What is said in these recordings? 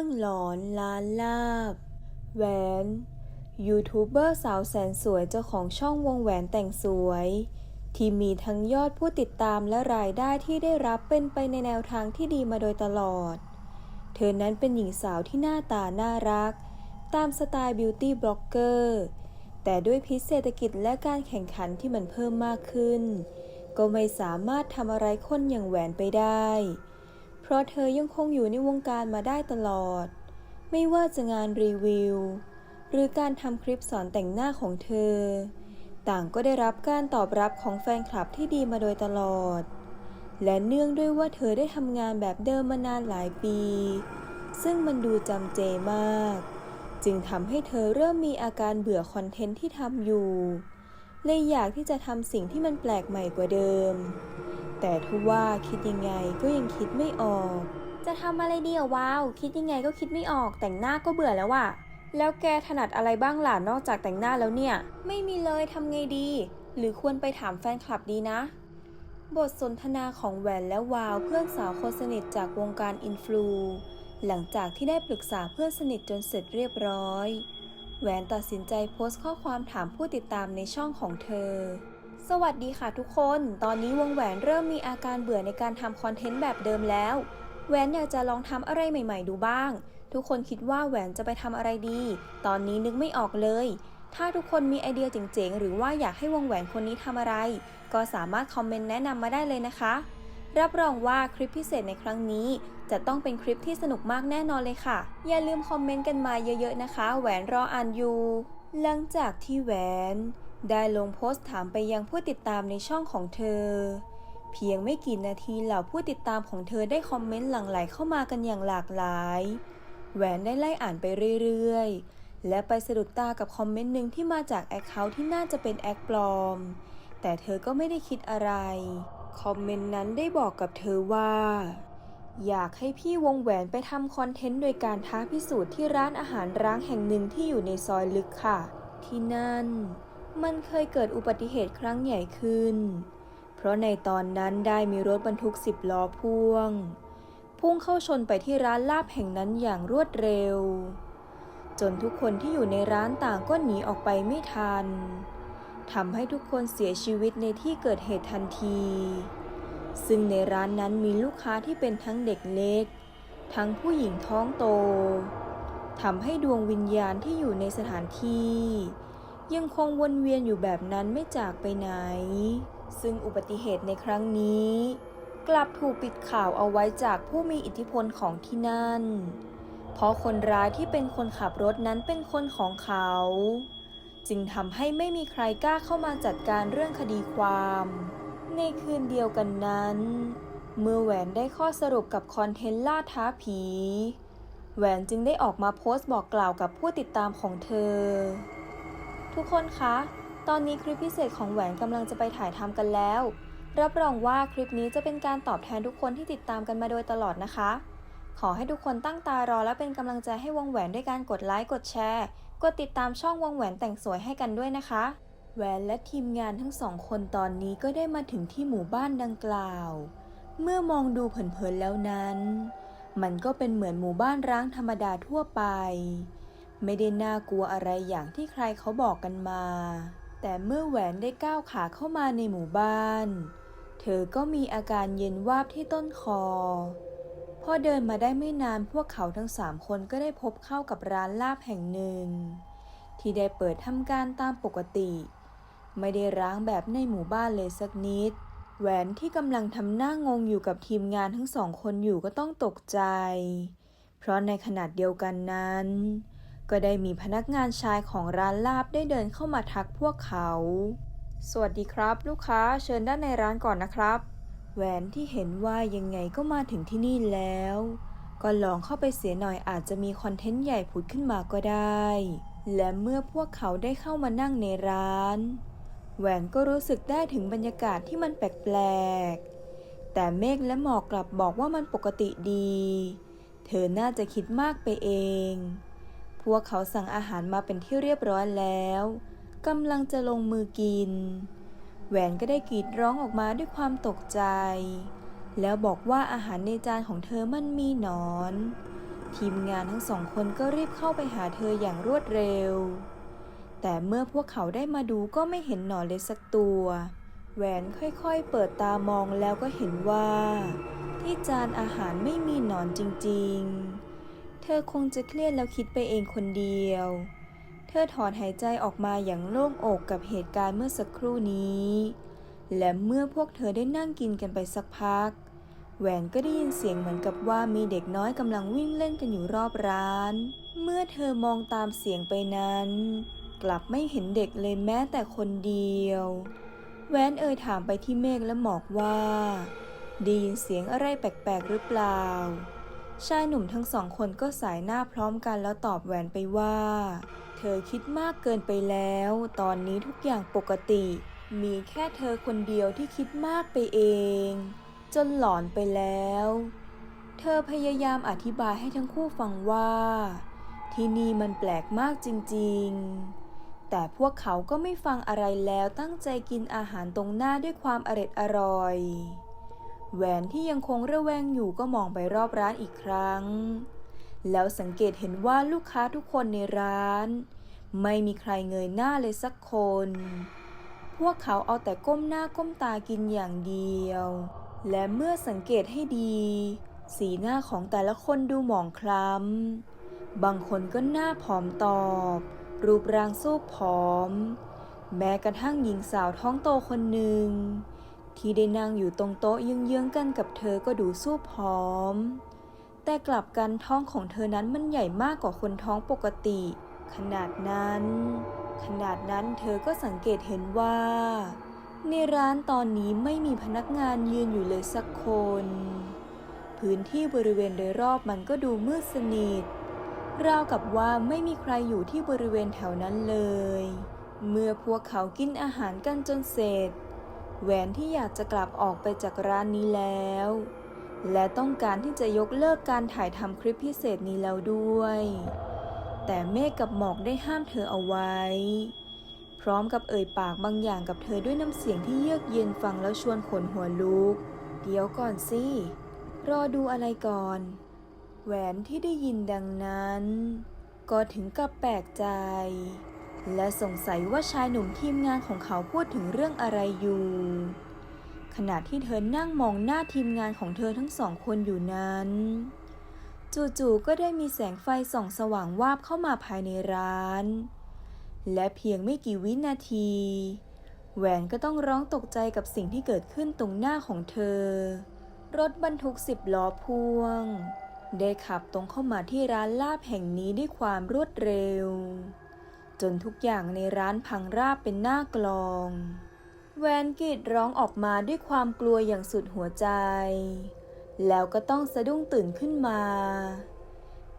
รื่องหลอนล้านลาบ แหวน ยูทูบเบอร์สาวแสนสวยเจ้าของช่องวงแหวนแต่งสวย ที่มีทั้งยอดผู้ติดตามและรายได้ที่ได้รับเป็นไปในแนวทางที่ดีมาโดยตลอด เธอนั้นเป็นหญิงสาวที่หน้าตาน่ารัก ตามสไตล์บิวตี้บล็อกเกอร์ แต่ด้วยพิษเศรษฐกิจและการแข่งขันที่มันเพิ่มมากขึ้น ก็ไม่สามารถทำอะไรคนอย่างแหวนไปได้ ราะเธอยังคงอยู่ในวงการมาได้ตลอด ไม่ว่าจะงานรีวิว หรือการทำคลิปสอนแต่งหน้าของเธอ ต่างก็ได้รับการตอบรับของแฟนคลับที่ดีมาโดยตลอด และเนื่องด้วยว่าเธอได้ทำงานแบบเดิมมานานหลายปี ซึ่งมันดูจำเจมาก จึงทำให้เธอเริ่มมีอาการเบื่อคอนเทนต์ที่ทำอยู่เลยอยากที่จะทำสิ่งที่มันแปลกใหม่กว่าเดิม แต่ทว่าคิดยังไงก็ยังคิดไม่ออก จะทำอะไรดีอะว้าว คิดยังไงก็คิดไม่ออก แต่งหน้าก็เบื่อแล้วอะแล้วแกถนัดอะไรบ้างล่ะนอกจากแต่งหน้าแล้วเนี่ย ไม่มีเลยทำไงดี หรือควรไปถามแฟนคลับดีนะ บทสนทนาของแหวนและวาวเพื่อนสาวคนสนิทจากวงการอินฟลูหลังจากที่ได้ปรึกษาเพื่อนสนิทจนเสร็จเรียบร้อย แหวนตัดสินใจโพสต์ข้อความถามผู้ติดตามในช่องของเธอ สวัสดีค่ะทุกคน ตอนนี้วงแหวนเริ่มมีอาการเบื่อในการทำคอนเทนต์แบบเดิมแล้ว แหวนอยากจะลองทำอะไรใหม่ ๆ ดูบ้าง ทุกคนคิดว่าแหวนจะไปทำอะไรดี ตอนนี้นึกไม่ออกเลย ถ้าทุกคนมีไอเดียเจ๋งๆ หรือว่าอยากให้วงแหวนคนนี้ทำอะไร ก็สามารถคอมเมนต์แนะนำมาได้เลยนะคะ รับรองว่าคลิปพิเศษในครั้งนี้ จะต้องเป็นคลิปที่สนุกมากแน่นอนเลยค่ะ อย่าลืมคอมเมนต์กันมาเยอะๆนะคะ แหวนรออ่านอยู่ หลังจากที่แหวน ได้ลงโพสต์ถามไปยังผู้ติดตามในช่องของเธอ เพียงไม่กี่นาทีเหล่าผู้ติดตามของเธอได้คอมเมนต์หลั่งไหลเข้ามากันอย่างหลากหลาย แหวนได้ไล่อ่านไปเรื่อยๆ และไปสะดุดตากับคอมเมนต์หนึ่งที่มาจากแอคเคาท์ที่น่าจะเป็นแอคปลอม แต่เธอก็ไม่ได้คิดอะไร คอมเมนต์นั้นได้บอกกับเธอว่า อยากให้พี่วงแหวนไปทำคอนเทนต์โดยการท้าพิสูจน์ที่ร้านอาหารร้างแห่งหนึ่งที่อยู่ในซอยลึกค่ะ ที่นั่น มันเคยเกิดอุบัติเหตุครั้งใหญ่ขึ้น เพราะในตอนนั้นได้มีรถบรรทุกสิบล้อพ่วง พุ่งเข้าชนไปที่ร้านลาบแห่งนั้นอย่างรวดเร็ว จนทุกคนที่อยู่ในร้านต่างก็หนีออกไปไม่ทันทำให้ทุกคนเสียชีวิตในที่เกิดเหตุทันที ซึ่งในร้านนั้นมีลูกค้าที่เป็นทั้งเด็กเล็ก ทั้งผู้หญิงท้องโตทำให้ดวงวิญญาณที่อยู่ในสถานที่ ยังคงวนเวียนอยู่แบบนั้นไม่จากไปไหน ซึ่งอุบัติเหตุในครั้งนี้ กลับถูกปิดข่าวเอาไว้จากผู้มีอิทธิพลของที่นั่น เพราะคนร้ายที่เป็นคนขับรถนั้นเป็นคนของเขา จึงทำให้ไม่มีใครกล้าเข้ามาจัดการเรื่องคดีความ ในคืนเดียวกันนั้น เมื่อแหวนได้ข้อสรุปกับคอนเทนต์ล่าท้าผีแหวนจึงได้ออกมาโพสต์บอกกล่าวกับผู้ติดตามของเธอ ทุกคนคะ ตอนนี้คลิปพิเศษของแหวนกำลังจะไปถ่ายทำกันแล้ว รับรองว่าคลิปนี้จะเป็นการตอบแทนทุกคนที่ติดตามกันมาโดยตลอดนะคะ ขอให้ทุกคนตั้งตารอและเป็นกำลังใจให้วงแหวนด้วยการกดไลค์ กดแชร์ กดติดตามช่องวงแหวนแต่งสวยให้กันด้วยนะคะ แหวนและทีมงานทั้งสองคนตอนนี้ก็ได้มาถึงที่หมู่บ้านดังกล่าว เมื่อมองดูเผินๆแล้วนั้น มันก็เป็นเหมือนหมู่บ้านร้างธรรมดาทั่วไป ไม่ได้น่ากลัวอะไรอย่างที่ใครเขาบอกกันมา แต่เมื่อแหวนได้ก้าวขาเข้ามาในหมู่บ้าน เธอก็มีอาการเย็นวาบที่ต้นคอ พอเดินมาได้ไม่นานพวกเขาทั้งสามคนก็ได้พบเข้ากับร้านลาบแห่งหนึ่ง ที่ได้เปิดทำการตามปกติ ไม่ได้ร้างแบบในหมู่บ้านเลยสักนิด แหวนที่กำลังทำหน้างงอยู่กับทีมงานทั้งสองคนอยู่ก็ต้องตกใจ เพราะในขนาดเดียวกันนั้น ก็ได้มีพนักงานชายของร้านลาบได้เดินเข้ามาทักพวกเขา สวัสดีครับ ลูกค้าเชิญด้านในร้านก่อนนะครับ แหวนที่เห็นว่ายังไงก็มาถึงที่นี่แล้ว ก็ลองเข้าไปเสียหน่อยอาจจะมีคอนเทนต์ใหญ่ผุดขึ้นมาก็ได้ และเมื่อพวกเขาได้เข้ามานั่งในร้าน แหวนก็รู้สึกได้ถึงบรรยากาศที่มันแปลกๆ แต่เมฆและหมอกกลับบอกว่ามันปกติดี เธอน่าจะคิดมากไปเอง พวกเขาสั่งอาหารมาเป็นที่เรียบร้อยแล้วกำลังจะลงมือกิน แหวนก็ได้กรีดร้องออกมาด้วยความตกใจ แล้วบอกว่าอาหารในจานของเธอมันมีหนอน ทีมงานทั้งสองคนก็รีบเข้าไปหาเธออย่างรวดเร็ว แต่เมื่อพวกเขาได้มาดูก็ไม่เห็นหนอนเลยสักตัว แหวนค่อยๆ เปิดตามองแล้วก็เห็นว่า ที่จานอาหารไม่มีหนอนจริงๆ ธอคงจะเครียดแล้วคิดไปเองคนเดียว เธอถอนหายใจออกมาอย่างโล่งอกกับเหตุการณ์เมื่อสักครู่นี้ และเมื่อพวกเธอได้นั่งกินกันไปสักพัก แหวนก็ได้ยินเสียงเหมือนกับว่ามีเด็กน้อยกำลังวิ่งเล่นกันอยู่รอบร้าน เมื่อเธอมองตามเสียงไปนั้น กลับไม่เห็นเด็กเลยแม้แต่คนเดียว แหวนเอ่ยถามไปที่เมฆและหมอกว่าได้ยินเสียงอะไรแปลกๆหรือเปล่า ชายหนุ่มทั้งสองคนก็สายหน้าพร้อมกันแล้วตอบแหวนไปว่า เธอคิดมากเกินไปแล้ว ตอนนี้ทุกอย่างปกติ มีแค่เธอคนเดียวที่คิดมากไปเอง จนหลอนไปแล้ว เธอพยายามอธิบายให้ทั้งคู่ฟังว่า ที่นี่มันแปลกมากจริง ๆ แต่พวกเขาก็ไม่ฟังอะไรแล้วตั้งใจกินอาหารตรงหน้าด้วยความอร็ดอร่อย แหวนที่ยังคงระแวงอยู่ก็มองไปรอบร้านอีกครั้ง แล้วสังเกตเห็นว่าลูกค้าทุกคนในร้าน ไม่มีใครเงยหน้าเลยสักคน พวกเขาเอาแต่ก้มหน้าก้มตากินอย่างเดียว และเมื่อสังเกตให้ดี สีหน้าของแต่ละคนดูหมองคล้ำ บางคนก็หน้าผอมตอบ รูปร่างสู้ผอม แม้กระทั่งหญิงสาวท้องโตคนหนึ่ง ที่ได้นั่งอยู่ตรงโต๊ะเยื้องๆกันกับเธอก็ดูสู้ผอม แต่กลับกันท้องของเธอนั้นมันใหญ่มากกว่าคนท้องปกติ ขนาดนั้น ขนาดนั้นเธอก็สังเกตเห็นว่า ในร้านตอนนี้ไม่มีพนักงานยืนอยู่เลยสักคน พื้นที่บริเวณโดยรอบมันก็ดูมืดสนิทราวกับว่าไม่มีใครอยู่ที่บริเวณแถวนั้นเลย เมื่อพวกเขากินอาหารกันจนเสร็จ แหวนที่อยากจะกลับออกไปจากร้านนี้แล้ว และต้องการที่จะยกเลิกการถ่ายทำคลิปพิเศษนี้แล้วด้วย แต่เมฆกับหมอกได้ห้ามเธอเอาไว้ พร้อมกับเอ่ยปากบางอย่างกับเธอด้วยน้ำเสียงที่เยือกเย็นฟังแล้วชวนขนหัวลุก เดี๋ยวก่อนสิ รอดูอะไรก่อน แหวนที่ได้ยินดังนั้น ก็ถึงกับแปลกใจ และสงสัยว่าชายหนุ่มทีมงานของเขาพูดถึงเรื่องอะไรอยู่ ขณะที่เธอนั่งมองหน้าทีมงานของเธอทั้งสองคนอยู่นั้น จู่ๆก็ได้มีแสงไฟส่องสว่างวาบเข้ามาภายในร้าน และเพียงไม่กี่วินาที แหวนก็ต้องร้องตกใจกับสิ่งที่เกิดขึ้นตรงหน้าของเธอ รถบรรทุกสิบล้อพ่วง ได้ขับตรงเข้ามาที่ร้านลาบแห่งนี้ด้วยความรวดเร็ว จนทุกอย่างในร้านพังราบเป็นหน้ากลอง แวนกรีดร้องออกมาด้วยความกลัวอย่างสุดหัวใจ แล้วก็ต้องสะดุ้งตื่นขึ้นมา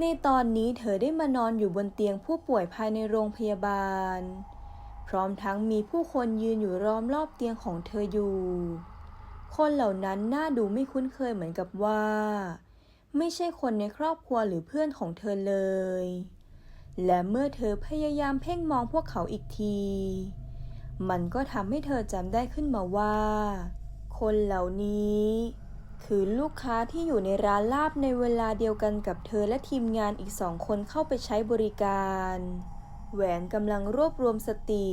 ในตอนนี้เธอได้มานอนอยู่บนเตียงผู้ป่วยภายในโรงพยาบาล พร้อมทั้งมีผู้คนยืนอยู่ล้อมรอบเตียงของเธออยู่ คนเหล่านั้นน่าดูไม่คุ้นเคยเหมือนกับว่า ไม่ใช่คนในครอบครัวหรือเพื่อนของเธอเลย และเมื่อเธอพยายามเพ่งมองพวกเขาอีกที มันก็ทำให้เธอจำได้ขึ้นมาว่า คนเหล่านี้ คือลูกค้าที่อยู่ในร้านลาบในเวลาเดียวกันกับเธอและทีมงานอีกสองคนเข้าไปใช้บริการ แหวนกำลังรวบรวมสติ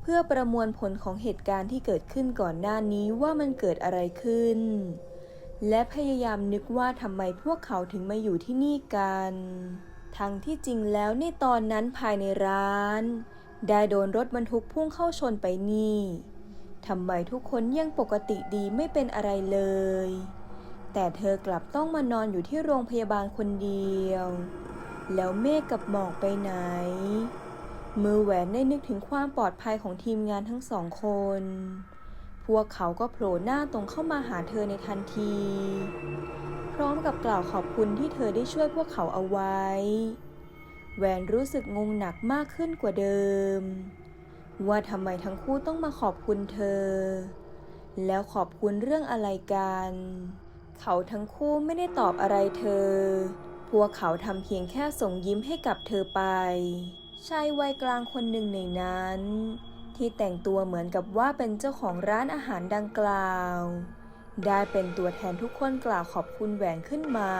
เพื่อประมวลผลของเหตุการณ์ที่เกิดขึ้นก่อนหน้านี้ว่ามันเกิดอะไรขึ้น และพยายามนึกว่าทำไมพวกเขาถึงมาอยู่ที่นี่กัน ทั้งที่จริงแล้วในตอนนั้นภายในร้าน ได้โดนรถบรรทุกพุ่งเข้าชนไปนี่ทำไมทุกคนยังปกติดีไม่เป็นอะไรเลย แต่เธอกลับต้องมานอนอยู่ที่โรงพยาบาลคนเดียว แล้วเมฆกับหมอกไปไหน มือแหวนได้นึกถึงความปลอดภัยของทีมงานทั้งสองคน พวกเขาก็โผล่หน้าตรงเข้ามาหาเธอในทันที ร้อมกับกล่าวขอบคุณที่เธอได้ช่วยพวกเขาเอาไว้ แวนรู้สึกงงหนักมากขึ้นกว่าเดิม ว่าทำไมทั้งคู่ต้องมาขอบคุณเธอ แล้วขอบคุณเรื่องอะไรกัน เขาทั้งคู่ไม่ได้ตอบอะไรเธอ พวกเขาทำเพียงแค่ส่งยิ้มให้กับเธอไป ชายวัยกลางคนหนึ่งในนั้น ที่แต่งตัวเหมือนกับว่าเป็นเจ้าของร้านอาหารดังกล่าว ได้เป็นตัวแทนทุกคนกล่าวขอบคุณแหวนขึ้นมา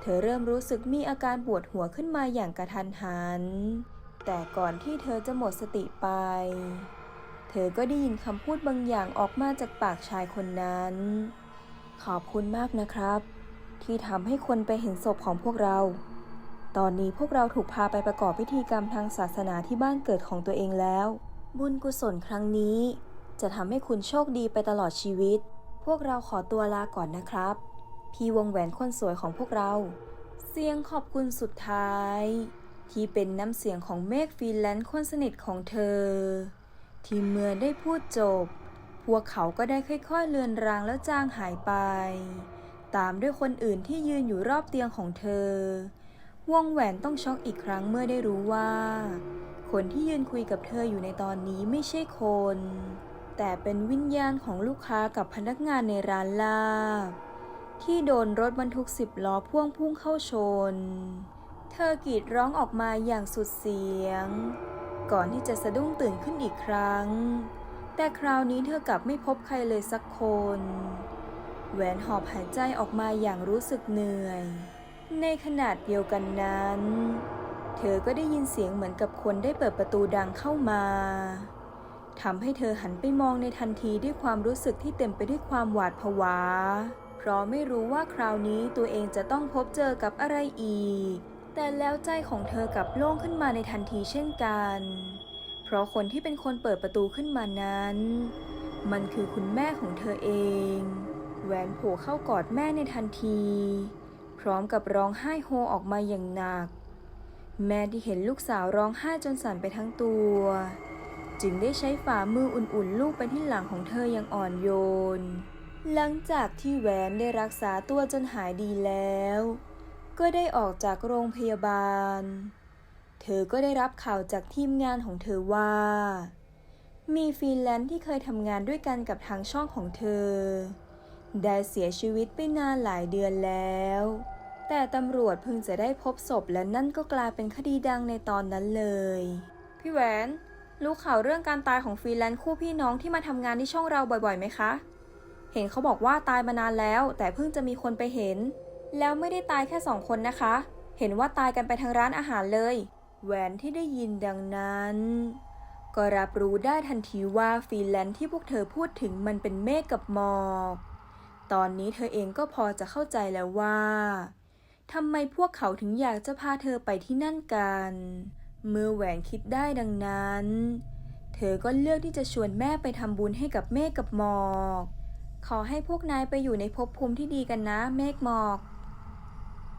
เธอเริ่มรู้สึกมีอาการปวดหัวขึ้นมาอย่างกระทันหัน แต่ก่อนที่เธอจะหมดสติไป เธอก็ได้ยินคำพูดบางอย่างออกมาจากปากชายคนนั้น ขอบคุณมากนะครับ ที่ทำให้คนไปเห็นศพของพวกเรา ตอนนี้พวกเราถูกพาไปประกอบพิธีกรรมทางศาสนาที่บ้านเกิดของตัวเองแล้ว บุญกุศลครั้งนี้ จะทำให้คุณโชคดีไปตลอดชีวิต พวกเราขอตัวลาก่อนนะครับ พี่วงแหวนคนสวยของพวกเรา เสียงขอบคุณสุดท้าย ที่เป็นน้ำเสียงของเมฆฟรีแลนซ์คนสนิทของเธอ ที่เมื่อได้พูดจบ พวกเขาก็ได้ค่อยๆเลือนรางแล้วจางหายไป ตามด้วยคนอื่นที่ยืนอยู่รอบเตียงของเธอ วงแหวนต้องช็อกอีกครั้งเมื่อได้รู้ว่า คนที่ยืนคุยกับเธออยู่ในตอนนี้ไม่ใช่คน แต่เป็นวิญญาณของลูกค้ากับพนักงานในร้านลาบ ที่โดนรถบรรทุกสิบล้อพ่วงพุ่งเข้าชน เธอกรีดร้องออกมาอย่างสุดเสียง ก่อนที่จะสะดุ้งตื่นขึ้นอีกครั้ง แต่คราวนี้เธอกลับไม่พบใครเลยสักคน แหวนหอบหายใจออกมาอย่างรู้สึกเหนื่อย ในขนาดเดียวกันนั้น เธอก็ได้ยินเสียงเหมือนกับคนได้เปิดประตูดังเข้ามา ทำให้เธอหันไปมองในทันทีด้วยความรู้สึกที่เต็มไปด้วยความหวาดผวา เพราะไม่รู้ว่าคราวนี้ตัวเองจะต้องพบเจอกับอะไรอีก แต่แล้วใจของเธอกลับโล่งขึ้นมาในทันทีเช่นกัน เพราะคนที่เป็นคนเปิดประตูขึ้นมานั้น มันคือคุณแม่ของเธอเอง แหวนโผล่เข้ากอดแม่ในทันที พร้อมกับร้องไห้โฮออกมาอย่างหนัก แม่ที่เห็นลูกสาวร้องไห้จนสั่นไปทั้งตัว จึงได้ใช้ฝ่ามืออุ่นๆลูบไปที่หลังของเธออย่างอ่อนโยน หลังจากที่แหวนได้รักษาตัวจนหายดีแล้ว ก็ได้ออกจากโรงพยาบาล เธอก็ได้รับข่าวจากทีมงานของเธอว่า มีฟรีแลนซ์ที่เคยทำงานด้วยกันกับทางช่องของเธอ ได้เสียชีวิตไปนานหลายเดือนแล้วแต่ตำรวจเพิ่งจะได้พบศพและนั่นก็กลายเป็นคดีดังในตอนนั้นเลย พี่แหวน รู้ข่าวเรื่องการตายของฟรีแลนซ์คู่พี่น้องที่มาทำงานที่ช่องเราบ่อยๆไหมคะ เห็นเขาบอกว่าตายมานานแล้ว แต่เพิ่งจะมีคนไปเห็น แล้วไม่ได้ตายแค่สองคนนะคะ เห็นว่าตายกันไปทางร้านอาหารเลย แหวนที่ได้ยินดังนั้น ก็รับรู้ได้ทันทีว่าฟรีแลนซ์ที่พวกเธอพูดถึงมันเป็นเมฆกับหมอกตอนนี้เธอเองก็พอจะเข้าใจแล้วว่าทำไมพวกเขาถึงอยากจะพาเธอไปที่นั่นกัน เมื่อแหวนคิดได้ดังนั้น เธอก็เลือกที่จะชวนแม่ไปทำบุญให้กับเมฆกับหมอก ขอให้พวกนายไปอยู่ในภพภูมิที่ดีกันนะเมฆหมอก